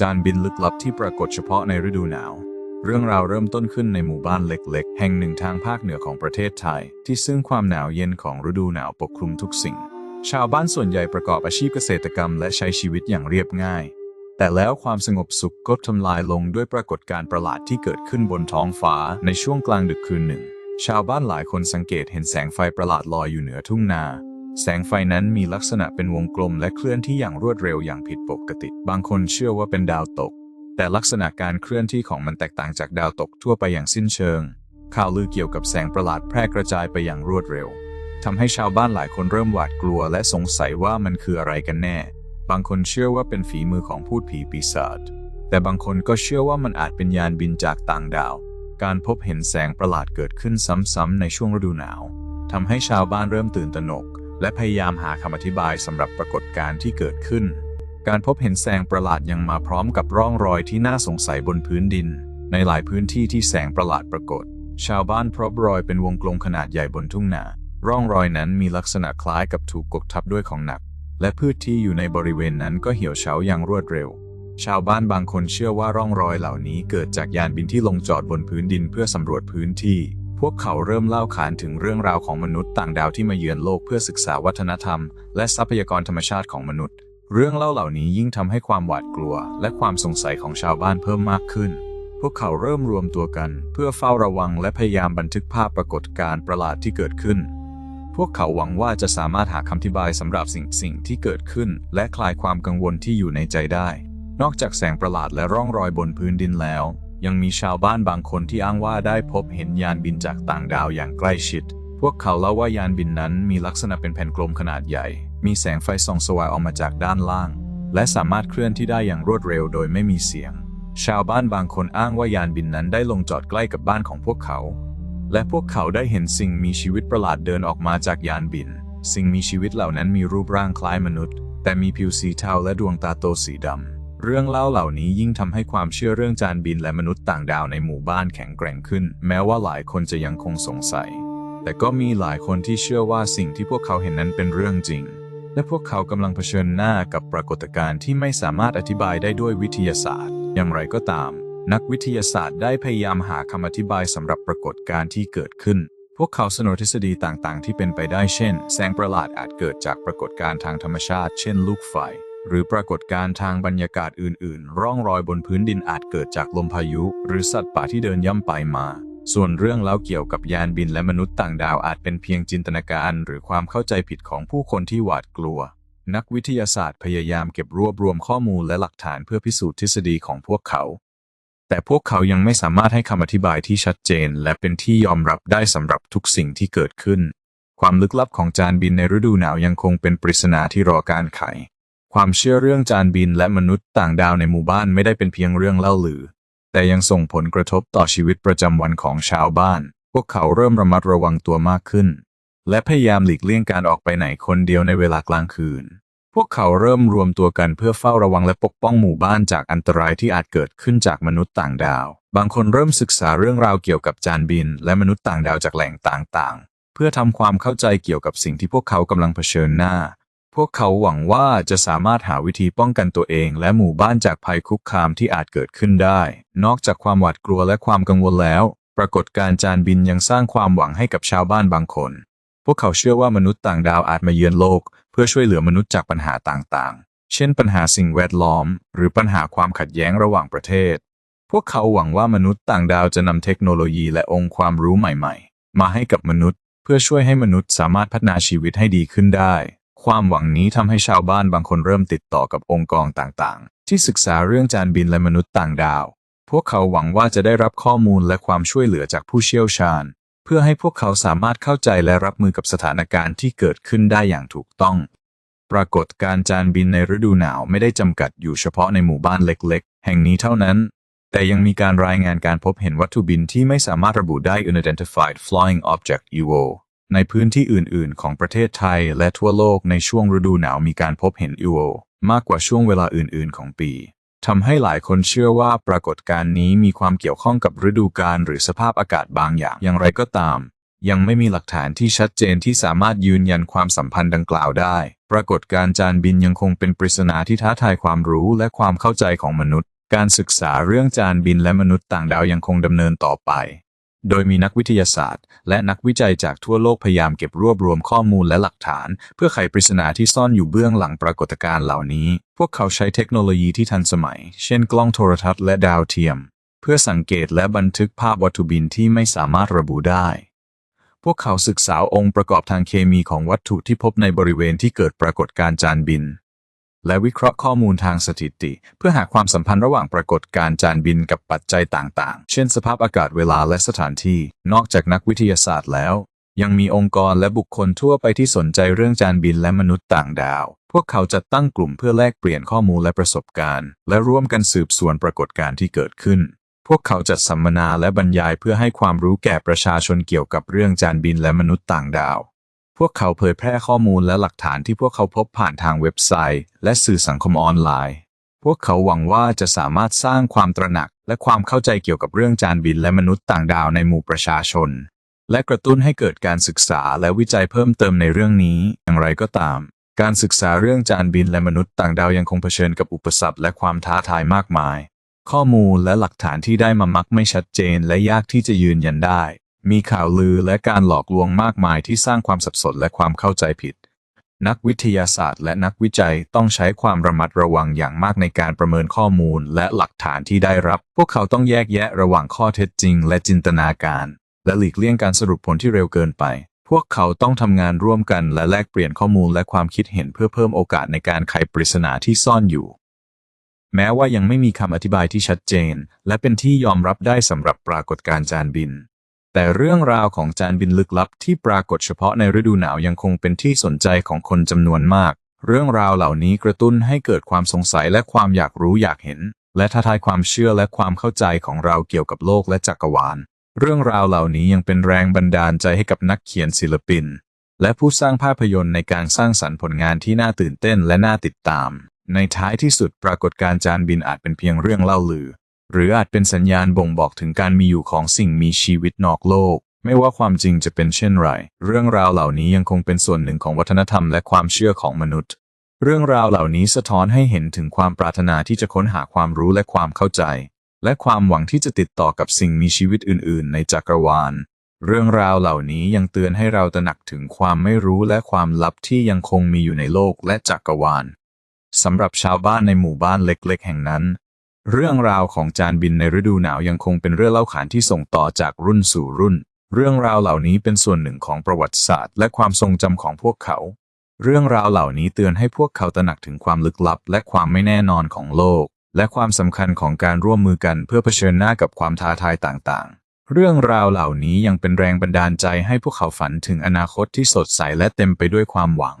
จานบินลึกลับที่ปรากฏเฉพาะในฤดูหนาว เรื่องราวเริ่มต้นขึ้นในหมู่บ้านเล็กๆ แห่งหนึ่งทางภาคเหนือของประเทศไทย ที่ซึ่งความหนาวเย็นของฤดูหนาวปกคลุมทุกสิ่ง ชาวบ้านส่วนใหญ่ประกอบอาชีพเกษตรกรรมและใช้ชีวิตอย่างเรียบง่าย แต่แล้วความสงบสุขก็ทำลายลงด้วยปรากฏการณ์ประหลาดที่เกิดขึ้นบนท้องฟ้าในช่วงกลางดึกคืนหนึ่ง ชาวบ้านหลายคนสังเกตเห็นแสงไฟประหลาดลอยอยู่เหนือทุ่งนา แสงไฟนั้นมีลักษณะเป็นวงกลมและเคลื่อนที่อย่างรวดเร็วอย่างผิดปกติ บางคนเชื่อว่าเป็นดาวตก แต่ลักษณะการเคลื่อนที่ของมันแตกต่างจากดาวตกทั่วไปอย่างสิ้นเชิง ข่าวลือเกี่ยวกับแสงประหลาดแพร่กระจายไปอย่างรวดเร็วทำให้ชาวบ้านหลายคนเริ่มหวาดกลัวและสงสัยว่ามันคืออะไรกันแน่ บางคนเชื่อว่าเป็นฝีมือของพูดผีปีศาจ แต่บางคนก็เชื่อว่ามันอาจเป็นยานบินจากต่างดาว การพบเห็นแสงประหลาดเกิดขึ้นซ้ำๆในช่วงฤดูหนาวทำให้ชาวบ้านเริ่มตื่นตระหนก และพยายามหาคำอธิบายสำหรับปรากฏการณ์ที่เกิดขึ้น การพบเห็นแสงประหลาดยังมาพร้อมกับร่องรอยที่น่าสงสัยบนพื้นดิน ในหลายพื้นที่ที่แสงประหลาดปรากฏ ชาวบ้านพบรอยเป็นวงกลมขนาดใหญ่บนทุ่งนาร่องรอยนั้นมีลักษณะคล้ายกับถูกกดทับด้วยของหนัก และพืชที่อยู่ในบริเวณนั้นก็เหี่ยวเฉาอย่างรวดเร็ว ชาวบ้านบางคนเชื่อว่าร่องรอยเหล่านี้เกิดจากยานบินที่ลงจอดบนพื้นดินเพื่อสำรวจพื้นที่ พวกเขาเริ่มเล่าขานถึงเรื่องราวของมนุษย์ต่างดาวที่มาเยือนโลกเพื่อศึกษาวัฒนธรรม และทรัพยากรธรรมชาติของมนุษย์ เรื่องเล่าเหล่านี้ยิ่งทำให้ความหวาดกลัว และความสงสัยของชาวบ้านเพิ่มมากขึ้น พวกเขาเริ่มรวมตัวกัน เพื่อเฝ้าระวังและพยายามบันทึกภาพปรากฏการณ์ประหลาดที่เกิดขึ้น พวกเขาหวังว่าจะสามารถหาคำอธิบายสำหรับสิ่งสิ่งที่เกิดขึ้น และคลายความกังวลที่อยู่ในใจได้ นอกจากแสงประหลาดและร่องรอยบนพื้นดินแล้ว ยังมีชาวบ้านบางคนที่อ้างว่าได้พบเห็นยานบินจากต่างดาวอย่างใกล้ชิด พวกเขาเล่าว่ายานบินนั้นมีลักษณะเป็นแผ่นกลมขนาดใหญ่ มีแสงไฟส่องสว่างออกมาจากด้านล่าง และสามารถเคลื่อนที่ได้อย่างรวดเร็วโดยไม่มีเสียง ชาวบ้านบางคนอ้างว่ายานบินนั้นได้ลงจอดใกล้กับบ้านของพวกเขา และพวกเขาได้เห็นสิ่งมีชีวิตประหลาดเดินออกมาจากยานบิน สิ่งมีชีวิตเหล่านั้นมีรูปร่างคล้ายมนุษย์ แต่มีผิวสีเทาและดวงตาโตสีดำ เรื่องเล่าเหล่านี้ยิ่งทำให้ความเชื่อเรื่องจานบินและมนุษย์ต่างดาวในหมู่บ้านแข็งแกร่งขึ้น แม้ว่าหลายคนจะยังคงสงสัย แต่ก็มีหลายคนที่เชื่อว่าสิ่งที่พวกเขาเห็นนั้นเป็นเรื่องจริง และพวกเขากำลังเผชิญหน้ากับปรากฏการณ์ที่ไม่สามารถอธิบายได้ด้วยวิทยาศาสตร์ อย่างไรก็ตาม นักวิทยาศาสตร์ได้พยายามหาคำอธิบายสำหรับปรากฏการณ์ที่เกิดขึ้น พวกเขาเสนอทฤษฎีต่างๆ ที่เป็นไปได้เช่น แสงประหลาดอาจเกิดจากปรากฏการณ์ทางธรรมชาติ เช่น ลูกไฟ หรือปรากฏการณ์ทางบรรยากาศอื่น ๆ ร่องรอยบนพื้นดินอาจเกิดจากลมพายุ หรือสัตว์ป่าที่เดินย่ำไปมา ส่วนเรื่องเล่าเกี่ยวกับยานบินและมนุษย์ต่างดาวอาจเป็นเพียงจินตนาการหรือความเข้าใจผิดของผู้คนที่หวาดกลัว นักวิทยาศาสตร์พยายามเก็บรวบรวมข้อมูลและหลักฐานเพื่อพิสูจน์ทฤษฎีของพวกเขา แต่พวกเขายังไม่สามารถให้คำอธิบายที่ชัดเจน และเป็นที่ยอมรับได้สำหรับทุกสิ่งที่เกิดขึ้น ความลึกลับของจานบินในฤดูหนาวยังคงเป็นปริศนาที่รอการไข ความเชื่อเรื่องจานบินและมนุษย์ต่างดาวในหมู่บ้านไม่ได้เป็นเพียงเรื่องเล่าลือ แต่ยังส่งผลกระทบต่อชีวิตประจำวันของชาวบ้าน พวกเขาเริ่มระมัดระวังตัวมากขึ้น และพยายามหลีกเลี่ยงการออกไปไหนคนเดียวในเวลากลางคืน พวกเขาเริ่มรวมตัวกันเพื่อเฝ้าระวังและปกป้องหมู่บ้านจากอันตรายที่อาจเกิดขึ้นจากมนุษย์ต่างดาว บางคนเริ่มศึกษาเรื่องราวเกี่ยวกับจานบิน และมนุษย์ต่างดาวจากแหล่งต่างๆ เพื่อทำความเข้าใจเกี่ยวกับสิ่งที่พวกเขากำลังเผชิญหน้า พวกเขาหวังว่าจะสามารถหาวิธีป้องกันตัวเองและหมู่บ้านจากภัยคุกคามที่อาจเกิดขึ้นได้ นอกจากความหวาดกลัวและความกังวลแล้ว ปรากฏการจานบินยังสร้างความหวังให้กับชาวบ้านบางคน พวกเขาเชื่อว่ามนุษย์ต่างดาวอาจมาเยือนโลก เพื่อช่วยเหลือมนุษย์จากปัญหาต่างๆ เช่น ปัญหาสิ่งแวดล้อม หรือปัญหาความขัดแย้งระหว่างประเทศ พวกเขาหวังว่ามนุษย์ต่างดาวจะนำเทคโนโลยีและองค์ความรู้ใหม่ ๆ มาให้กับมนุษย์ เพื่อช่วยให้มนุษย์สามารถพัฒนาชีวิตให้ดีขึ้นได้ ความหวังนี้ทำให้ชาวบ้านบางคนเริ่มติดต่อกับองค์กรต่างๆ ที่ศึกษาเรื่องจานบินและมนุษย์ต่างดาว พวกเขาหวังว่าจะได้รับข้อมูลและความช่วยเหลือจากผู้เชี่ยวชาญ เพื่อให้พวกเขาสามารถเข้าใจและรับมือกับสถานการณ์ที่เกิดขึ้นได้อย่างถูกต้อง ปรากฏการจานบินในฤดูหนาวไม่ได้จำกัดอยู่เฉพาะในหมู่บ้านเล็ก ๆ แห่งนี้เท่านั้น แต่ยังมีการรายงานการพบเห็นวัตถุบินที่ไม่สามารถระบุได้ unidentified flying object UFO ในพื้นที่อื่น ๆ ของประเทศไทยและทั่วโลกในช่วงฤดูหนาวมีการพบเห็น UFO มากกว่าช่วงเวลาอื่น ๆ ของปีทำให้หลายคนเชื่อว่าปรากฏการณ์นี้มีความเกี่ยวข้องกับฤดูกาลหรือสภาพอากาศบางอย่าง อย่างไรก็ตาม ยังไม่มีหลักฐานที่ชัดเจนที่สามารถยืนยันความสัมพันธ์ดังกล่าวได้ ปรากฏการณ์จานบินยังคงเป็นปริศนาที่ท้าทายความรู้และความเข้าใจของมนุษย์ การศึกษาเรื่องจานบินและมนุษย์ต่างดาวยังคงดำเนินต่อไป โดยมีนักวิทยาศาสตร์ และนักวิจัยจากทั่วโลกพยายามเก็บรวบรวมข้อมูลและหลักฐาน เพื่อไขปริศนาที่ซ่อนอยู่เบื้องหลังปรากฏการณ์เหล่านี้ พวกเขาใช้เทคโนโลยีที่ทันสมัย เช่นกล้องโทรทัศน์และดาวเทียม เพื่อสังเกตและบันทึกภาพวัตถุบินที่ไม่สามารถระบุได้ พวกเขาศึกษาองค์ประกอบทางเคมีของวัตถุที่พบในบริเวณที่เกิดปรากฏการณ์จานบิน และวิเคราะห์ข้อมูลทางสถิติ เพื่อหาความสัมพันธ์ระหว่างปรากฏการณ์จานบินกับปัจจัยต่างๆ เช่นสภาพอากาศเวลาและสถานที่ นอกจากนักวิทยาศาสตร์แล้ว ยังมีองค์กรและบุคคลทั่วไปที่สนใจเรื่องจานบินและมนุษย์ต่างดาว พวกเขาจัดตั้งกลุ่มเพื่อแลกเปลี่ยนข้อมูลและประสบการณ์ และร่วมกันสืบสวนปรากฏการณ์ที่เกิดขึ้นพวกเขาจัดสัมมนาและบรรยายเพื่อให้ความรู้แก่ประชาชนเกี่ยวกับเรื่องจานบินและมนุษย์ต่างดาว พวกเขาเผยแพร่ข้อมูลและหลักฐานที่พวกเขาพบผ่านทางเว็บไซต์ และสื่อสังคมออนไลน์ พวกเขาหวังว่าจะสามารถสร้างความตระหนัก และความเข้าใจเกี่ยวกับเรื่องจานบินและมนุษย์ต่างดาวในหมู่ประชาชน และกระตุ้นให้เกิดการศึกษาและวิจัยเพิ่มเติมในเรื่องนี้ อย่างไรก็ตาม การศึกษาเรื่องจานบินและมนุษย์ต่างดาวยังคงเผชิญกับอุปสรรคและความท้าทายมากมาย ข้อมูลและหลักฐานที่ได้มามักไม่ชัดเจน และยากที่จะยืนยันได้ มีข่าวลือและการหลอกลวงมากมายที่สร้างความสับสนและความเข้าใจผิด นักวิทยาศาสตร์และนักวิจัยต้องใช้ความระมัดระวังอย่างมากในการประเมินข้อมูลและหลักฐานที่ได้รับ พวกเขาต้องแยกแยะระหว่างข้อเท็จจริงและจินตนาการ และหลีกเลี่ยงการสรุปผลที่เร็วเกินไป พวกเขาต้องทำงานร่วมกันและแลกเปลี่ยนข้อมูลและความคิดเห็นเพื่อเพิ่มโอกาสในการไขปริศนาที่ซ่อนอยู่แม้ว่ายังไม่มีคำอธิบายที่ชัดเจน และเป็นที่ยอมรับได้สำหรับปรากฏการณ์จานบิน แต่เรื่องราวของจานบินลึกลับที่ปรากฏเฉพาะในฤดูหนาวยังคงเป็นที่สนใจของคนจำนวนมาก เรื่องราวเหล่านี้กระตุ้นให้เกิดความสงสัยและความอยากรู้อยากเห็น และท้าทายความเชื่อและความเข้าใจของเราเกี่ยวกับโลกและจักรวาล เรื่องราวเหล่านี้ยังเป็นแรงบันดาลใจให้กับนักเขียนศิลปิน และผู้สร้างภาพยนตร์ในการสร้างสรรค์ผลงานที่น่าตื่นเต้นและน่าติดตาม ในท้ายที่สุดปรากฏการจานบินอาจเป็นเพียงเรื่องเล่าลือ หรืออาจเป็นสัญญาณบ่งบอกถึงการมีอยู่ของสิ่งมีชีวิตนอกโลก ไม่ว่าความจริงจะเป็นเช่นไร เรื่องราวเหล่านี้ยังคงเป็นส่วนหนึ่งของวัฒนธรรมและความเชื่อของมนุษย์ เรื่องราวเหล่านี้สะท้อนให้เห็นถึงความปรารถนาที่จะค้นหาความรู้และความเข้าใจ และความหวังที่จะติดต่อกับสิ่งมีชีวิตอื่น ๆ ในจักรวาล เรื่องราวเหล่านี้ยังเตือนให้เราตระหนักถึงความไม่รู้และความลับที่ยังคงมีอยู่ในโลกและจักรวาลสำหรับชาวบ้านในหมู่บ้านเล็ก ๆ แห่งนั้น เรื่องราวของจานบินในฤดูหนาวยังคงเป็นเรื่องเล่าขานที่ส่งต่อจากรุ่นสู่รุ่น เรื่องราวเหล่านี้เป็นส่วนหนึ่งของประวัติศาสตร์ และความทรงจำของพวกเขา เรื่องราวเหล่านี้เตือนให้พวกเขาตระหนักถึงความลึกลับ และความไม่แน่นอนของโลก และความสำคัญของการร่วมมือกันเพื่อเผชิญหน้ากับความท้าทายต่างๆ เรื่องราวเหล่านี้ยังเป็นแรงบันดาลใจให้พวกเขาฝันถึงอนาคตที่สดใสและเต็มไปด้วยความหวัง